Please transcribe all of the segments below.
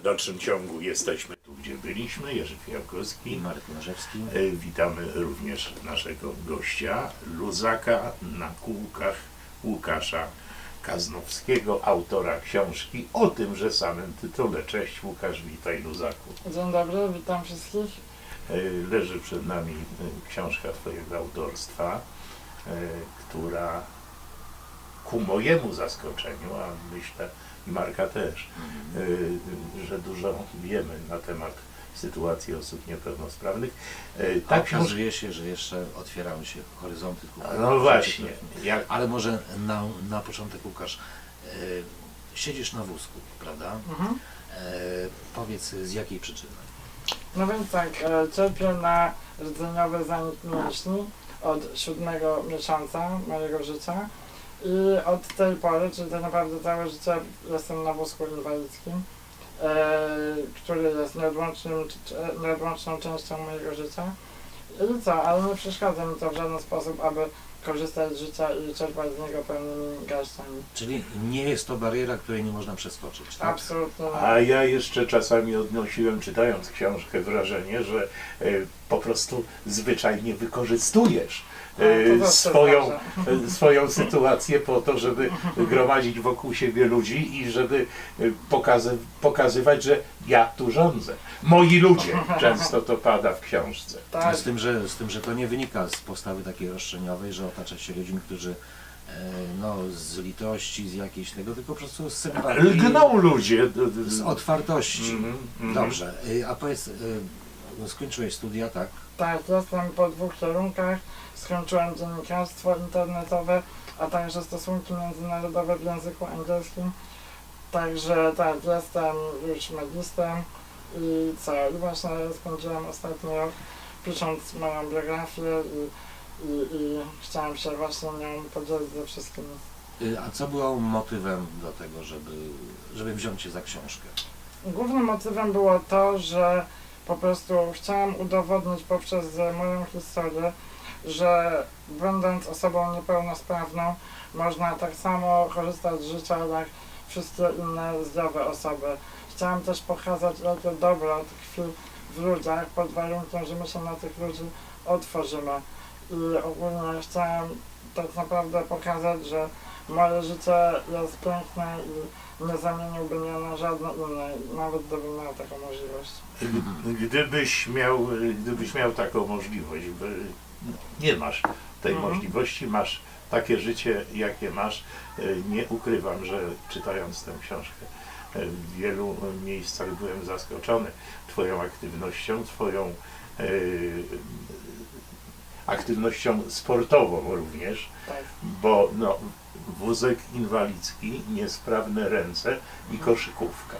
dalszym ciągu jesteśmy tu, gdzie byliśmy. Jerzy I Fiałkowski. Marek Marzewski. E, Witamy również naszego gościa, luzaka na kółkach Łukasza Kaznowskiego, autora książki o tymże samym tytule. Cześć Łukasz, witaj luzaku. Dzień dobry, witam wszystkich. E, Leży przed nami e, książka Twojego autorstwa, która ku mojemu zaskoczeniu, a myślę i Marka też, e, że dużo wiemy na temat sytuacji osób niepełnosprawnych. E, A Ta książka, okazuje się, że jeszcze otwierają się horyzonty. ku- no właśnie, jak, Ale może na, na początek Łukasz, e, siedzisz na wózku, prawda? Mhm. E, powiedz z jakiej przyczyny? No więc tak, e, cierpię na rdzeniowy zanik mięśni od siódmego miesiąca mojego życia i od tej pory, czyli tak naprawdę całe życie jestem na wózku inwalidzkim, e, który jest nieodłącznym, nieodłączną częścią mojego życia. I co, ale nie przeszkadza mi to w żaden sposób, aby korzystać z życia i czerpać z niego pełnymi garściami. Czyli nie jest to bariera, której nie można przeskoczyć, tak? Absolutnie nie. a ja jeszcze czasami odnosiłem, czytając książkę, wrażenie, że e, po prostu zwyczajnie wykorzystujesz No, e, swoją, zdarza. e, swoją sytuację po to, żeby gromadzić wokół siebie ludzi i żeby e, pokazy, pokazywać, że ja tu rządzę. Moi ludzie, często to pada w książce. Tak, Z tym, że, z tym, że to nie wynika z postawy takiej roszczeniowej, że otacza się ludźmi, którzy no, z litości, z jakiejś tego, tylko po prostu z sympatii, Lgną ludzie. z otwartości. Mhm, mhm. Dobrze, y, a powiedz, skończyłeś studia, tak? Tak, jestem po dwóch kierunkach. Skończyłem dziennikarstwo internetowe, a także stosunki międzynarodowe w języku angielskim. Także tak, jestem już magistrem i co, i właśnie skończyłem ostatni rok pisząc moją biografię i, i, i chciałem się właśnie nią podzielić ze wszystkimi. Y, A co było motywem do tego, żeby, żeby wziąć się za książkę? Głównym motywem było to, że po prostu chciałam udowodnić poprzez e, moją historię, że będąc osobą niepełnosprawną, można tak samo korzystać z życia jak wszystkie inne zdrowe osoby. Chciałam też pokazać, jakie dobro tkwi w ludziach, pod warunkiem, że my się na tych ludzi otworzymy. I ogólnie chciałam tak naprawdę pokazać, że moje życie jest piękne i nie zamieniłby mnie na żadne inne, nawet gdybym miał taką możliwość. Gdybyś miał, gdybyś miał taką możliwość, bo nie masz tej Mhm. możliwości, masz takie życie, jakie masz. Nie ukrywam, że czytając tę książkę w wielu miejscach byłem zaskoczony Twoją aktywnością, Twoją e, aktywnością sportową również, Tak. bo no, wózek inwalidzki, niesprawne ręce i koszykówka.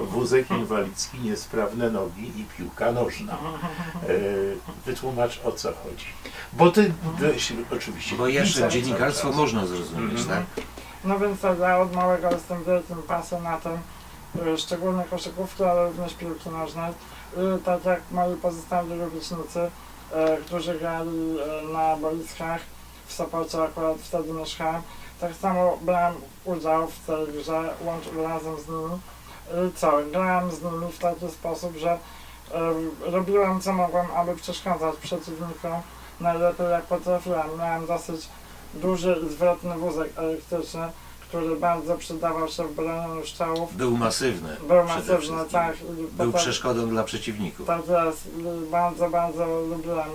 Wózek inwalidzki, niesprawne nogi i piłka nożna. E, wytłumacz o co chodzi. Bo ty byłeś oczywiście. Bo jeszcze dziennikarstwo można zrozumieć, Mhm. tak? No więc tak, ja od małego jestem wielkim pasjonatem, y, szczególnie koszykówki, ale również piłki nożnej. I tak jak moi pozostali rówieśnicy, którzy grali na boiskach w Sopocie, akurat wtedy mieszkałem, tak samo brałem udział w tej grze, łącz razem z nimi. I co, grałem z nimi w taki sposób, że y, robiłem co mogłem, aby przeszkadzać przeciwnikom najlepiej jak potrafiłem. Miałem dosyć duży i zwrotny wózek elektryczny, który bardzo przydawał się w bronieniu strzałów. Był masywny. Był przede masywny, wszystkim. tak. i Był potem- przeszkodą dla przeciwników. Tak jest. I Bardzo, bardzo lubiłem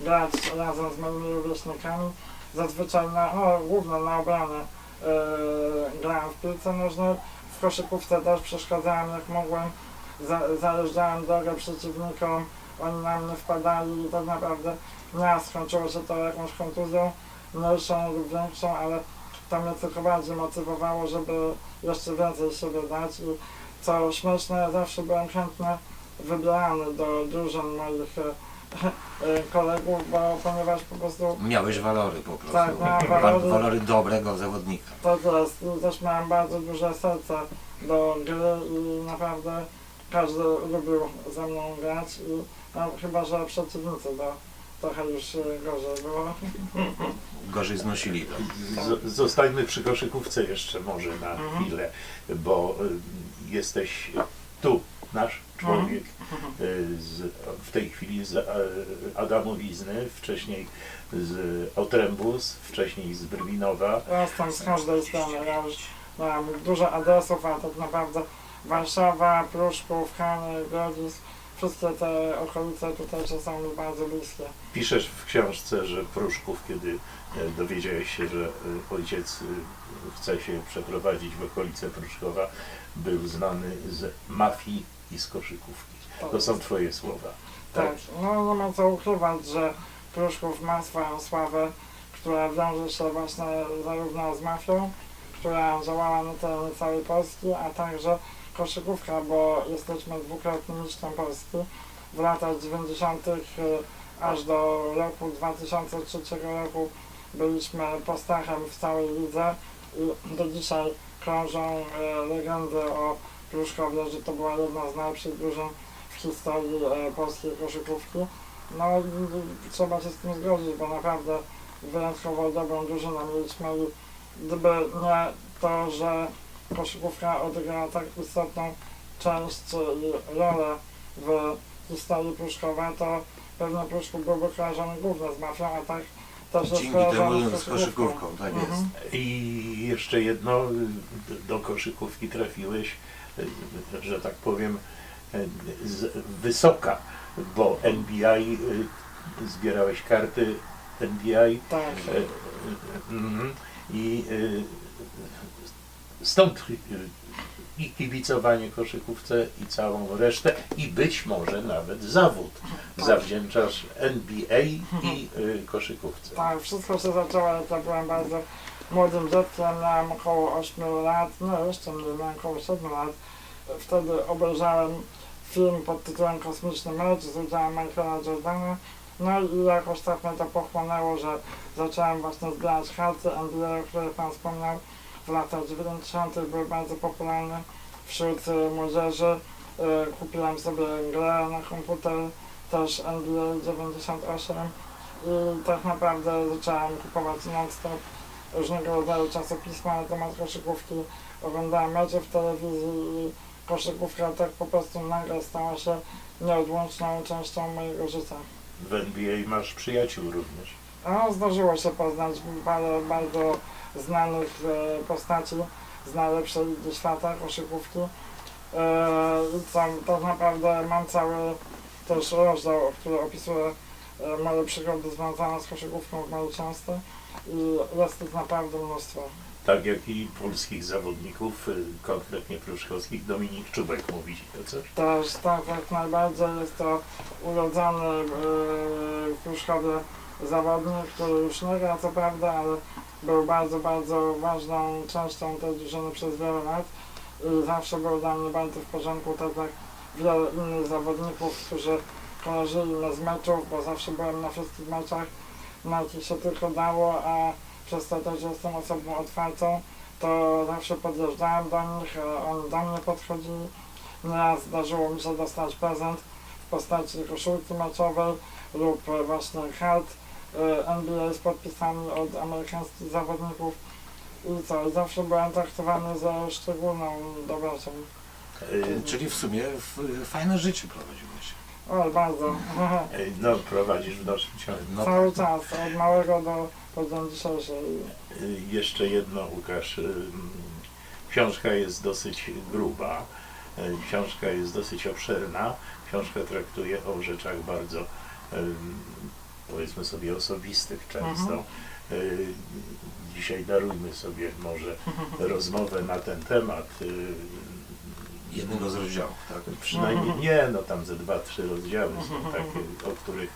grać razem z moimi rówieśnikami. Zazwyczaj na, no, głównie na obronę yy, grałem w piłce nożnej. W koszykówce też przeszkadzałem jak mogłem. Za, zajeżdżałem drogę przeciwnikom, oni na mnie wpadali i tak naprawdę nie skończyło się to jakąś kontuzją, mniejszą lub większą, ale to mnie tylko bardziej motywowało, żeby jeszcze więcej siebie dać i co śmieszne, zawsze byłem chętny wybierany do drużyn moich e, kolegów, bo ponieważ po prostu Miałeś walory po prostu. Tak, miałem Wa- walory. walory dobrego zawodnika. to jest, i też miałem bardzo duże serce do gry i naprawdę każdy lubił ze mną grać i no, chyba, że przeciwnicy, bo trochę już e, gorzej było. Gorzej znosili to. Z- Zostańmy przy koszykówce jeszcze może na Mhm. chwilę, bo y, jesteś tu nasz człowiek y, z, w tej chwili z e, Adamowizny, wcześniej z Otrębus, wcześniej z Brwinowa. Ja jestem z każdej strony, ja już miałem dużo adresów, a tak naprawdę Warszawa, Pruszków, Hany, Grodzisk, wszystkie te okolice tutejsze są mi bardzo bliskie. Piszesz w książce, że Pruszków, kiedy e, dowiedziałeś się, że e, ojciec e, chce się przeprowadzić w okolice Pruszkowa, był znany z mafii i z koszykówki. To są twoje słowa. Tak, no nie ma co ukrywać, że Pruszków ma swoją sławę, która wiąże się właśnie zarówno z mafią, która działała na terenie całej Polski, a także koszykówka, bo jesteśmy dwukrotnym mistrzem Polski. W latach 90. y, aż do roku 2003 roku byliśmy postachem w całej lidze i do dzisiaj krążą e, legendy o Pruszkowie, że to była jedna z najlepszych drużyn w historii e, polskiej koszykówki. No i trzeba się z tym zgodzić, bo naprawdę wyjątkowo dobrą drużynę mieliśmy i gdyby nie to, że koszykówka odegrała tak istotną część i rolę w historii Pruszkowa, to pewnie Pruszków byłby kojarzony głównie z mafią, a tak też jest Dzięki kojarzony temu z koszykówką, tak jest. Mhm. I jeszcze jedno, do koszykówki trafiłeś, że tak powiem, z wysoka, bo NBI, y, zbierałeś karty NBI Tak. y, y, mhm, i stąd i kibicowanie koszykówce i całą resztę i być może nawet zawód zawdzięczasz NBA i koszykówce. Tak, wszystko się zaczęło, ja byłem bardzo młodym dzieckiem, miałem około 8 lat, no jeszcze mniej, miałem około 7 lat. Wtedy obejrzałem film pod tytułem Kosmiczny Mecz z udziałem Michaela Jordana. No i jakoś tak mnie to pochłonęło, że zacząłem właśnie zbierać karty NBA, o których Pan wspomniał. W latach 90. były bardzo popularne wśród y, młodzieży. Y, Kupiłem sobie grę na komputer, też NBA 98 i tak naprawdę zacząłem kupować non-stop różnego rodzaju czasopisma na temat koszykówki, oglądałem mecze w telewizji i koszykówka tak po prostu nagle stała się nieodłączną częścią mojego życia. W NBA masz przyjaciół również. A zdarzyło się poznać parę bardzo znanych e, postaci z najlepszej ligi świata koszykówki. E, tak naprawdę mam cały też rozdział, który opisuje moje przygody związane z koszykówką w mojej książce i jest ich naprawdę mnóstwo. Tak jak i polskich zawodników, y, konkretnie pruszkowskich, Dominik Czubek mówi to coś? Też tak jak najbardziej jest to urodzony e, w Pruszkowie zawodnik, który już nie gra co prawda, ale był bardzo, bardzo ważną częścią tej drużyny przez wiele lat i zawsze był dla mnie bardzo w porządku, tak jak wiele innych zawodników, którzy kojarzyli mnie z meczów, bo zawsze byłem na wszystkich meczach, na jakich się tylko dało, a przez to też jestem osobą otwartą, to zawsze podjeżdżałem do nich, a oni do mnie podchodzili. Nieraz zdarzyło mi się dostać prezent w postaci koszulki meczowej lub e, właśnie kart e, NBA z podpisami od amerykańskich zawodników. I co, zawsze byłem traktowany za szczególną dobrocią. Y, Czyli w sumie fajne życie prowadziłeś. O, bardzo. y, No, prowadzisz w naszym ciągu. No, Cały czas, od małego do, do dnia dzisiejszej. Y, Jeszcze jedno, Łukasz. Książka jest dosyć gruba, y, książka jest dosyć obszerna, książka traktuje o rzeczach bardzo, ym, powiedzmy sobie, osobistych często. Mhm. Y, Dzisiaj darujmy sobie może rozmowę na ten temat. y, jednego z rozdziałów, tak? Przynajmniej nie, no tam ze dwa, trzy rozdziały są takie, o których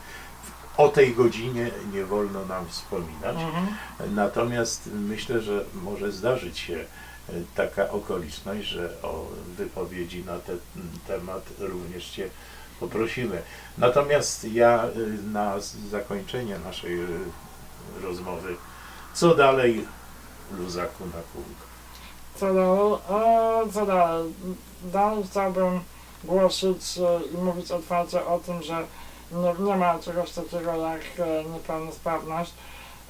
o tej godzinie nie wolno nam wspominać. Mhm. Natomiast myślę, że może zdarzyć się e, taka okoliczność, że o wypowiedzi na ten temat również Cię poprosimy. Natomiast ja e, na zakończenie naszej e, rozmowy, co dalej luzaku na kółko? Co dalej? E, co dalej? Dalej chciałbym głosić i mówić otwarcie o tym, że nie, nie ma czegoś takiego jak e, niepełnosprawność.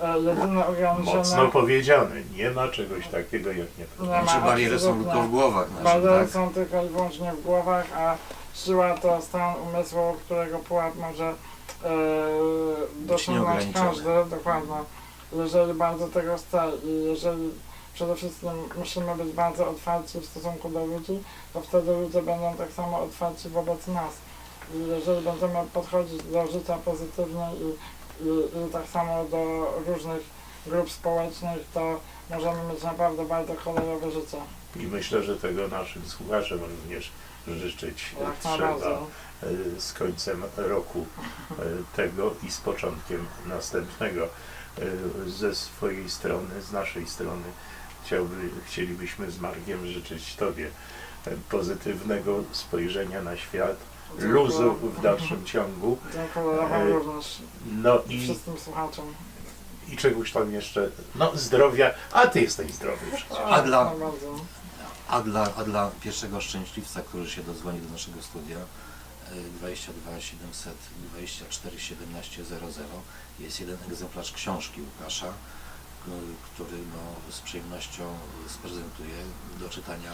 E, jedyne ograniczenia... Mocno powiedziane, nie ma czegoś takiego jak Nie ma Czy bariery są tylko w głowach naszych, Bariery tak? są tylko i wyłącznie w głowach, a siła to stan umysłu, którego pułap może e, dosięgnąć nieograniczony. każdy, dokładnie. Jeżeli bardzo tego chce i jeżeli przede wszystkim musimy być bardzo otwarci w stosunku do ludzi, to wtedy ludzie będą tak samo otwarci wobec nas. I jeżeli będziemy podchodzić do życia pozytywnie i, i, i tak samo do różnych grup społecznych, to możemy mieć naprawdę bardzo kolorowe życie. I myślę, że tego naszym słuchaczom również życzyć Jak trzeba e, z końcem roku e, tego i z początkiem następnego. E, Ze swojej strony, z naszej strony chciałby, chcielibyśmy z Markiem życzyć Tobie pozytywnego spojrzenia na świat, Dziękuję. luzu w dalszym ciągu, Dziękuję Wam E, również no i i, wszystkim słuchaczom. i czegoś tam jeszcze, no zdrowia, a Ty jesteś zdrowy przecież. A dla- najbardziej. A dla, a dla pierwszego szczęśliwca, który się dozwoni do naszego studia, y, 22 700 24 17 00 jest jeden egzemplarz książki Łukasza, który no, z przyjemnością sprezentuje do czytania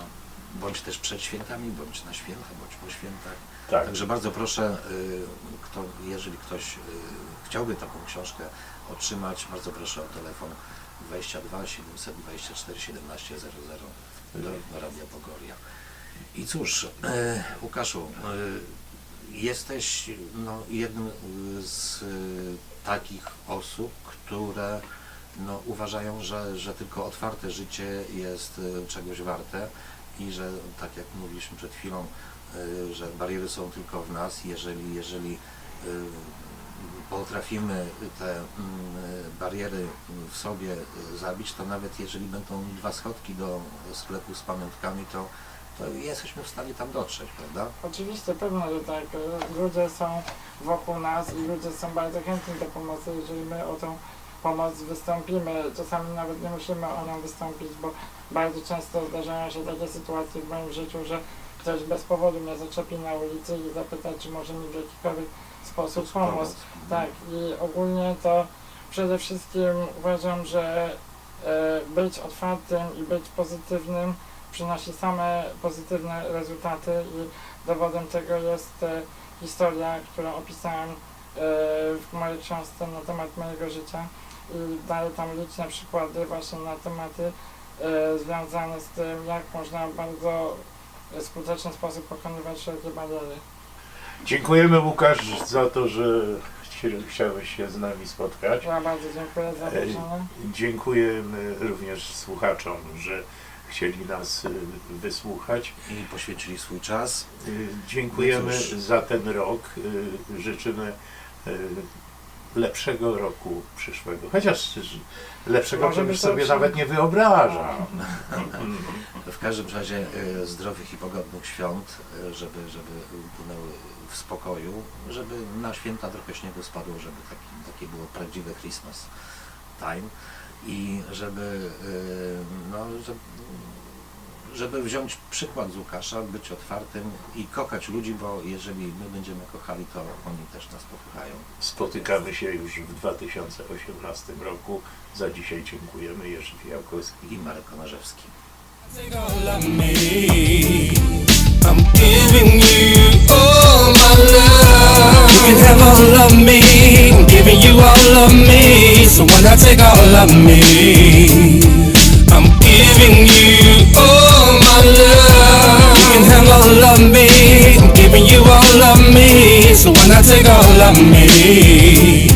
bądź też przed świętami, bądź na święta, bądź po świętach. Tak, Także bardzo proszę, y, kto, jeżeli ktoś y, chciałby taką książkę otrzymać, bardzo proszę o telefon 22 724 17 00 do Radia Pogoria. I cóż, e, Łukaszu, jesteś no, jednym z takich osób, które no, uważają, że, że tylko otwarte życie jest e, czegoś warte i że tak jak mówiliśmy przed chwilą, e, że bariery są tylko w nas, jeżeli, jeżeli e, potrafimy te mm, bariery w sobie zabić, to nawet jeżeli będą dwa schodki do sklepu z pamiątkami, to, to jesteśmy w stanie tam dotrzeć, prawda? Oczywiście, pewnie, że tak. Ludzie są wokół nas i ludzie są bardzo chętni do pomocy, jeżeli my o tą pomoc wystąpimy. Czasami nawet nie musimy o nią wystąpić, bo bardzo często zdarzają się takie sytuacje w moim życiu, że ktoś bez powodu mnie zaczepi na ulicy i zapyta, czy może mi w jakikolwiek sposób pomóc. Tak, i ogólnie to przede wszystkim uważam, że e, być otwartym i być pozytywnym przynosi same pozytywne rezultaty i dowodem tego jest e, historia, którą opisałem e, w mojej książce na temat mojego życia i daję tam liczne przykłady właśnie na tematy e, związane z tym, jak można w bardzo skuteczny sposób pokonywać wszelkie bariery. Dziękujemy Łukasz za to, że chci- chciałeś się z nami spotkać. Ja bardzo dziękuję za zaproszenie. Dziękujemy również słuchaczom, że chcieli nas y, wysłuchać. I poświęcili swój czas. Y, Dziękujemy No za ten rok. Y, Życzymy y, lepszego roku przyszłego. Chociaż lepszego Może już sobie nawet nie wyobrażam. W każdym razie e, zdrowych i pogodnych świąt, e, żeby, żeby płynęły w spokoju, żeby na święta trochę śniegu spadło, żeby taki, takie było prawdziwe Christmas time i żeby, e, no, żeby, żeby wziąć przykład z Łukasza, być otwartym i kochać ludzi, bo jeżeli my będziemy kochali, to oni też nas pokochają. Spotykamy się już w 2018 roku. Za dzisiaj dziękujemy. Jerzy Fiałkowski. I Marek Konarzewski. I'm giving you all my love. You can have all of me. I'm giving you all of me. So why not take all of me? I'm giving you giving you all of me. So why not take all of me?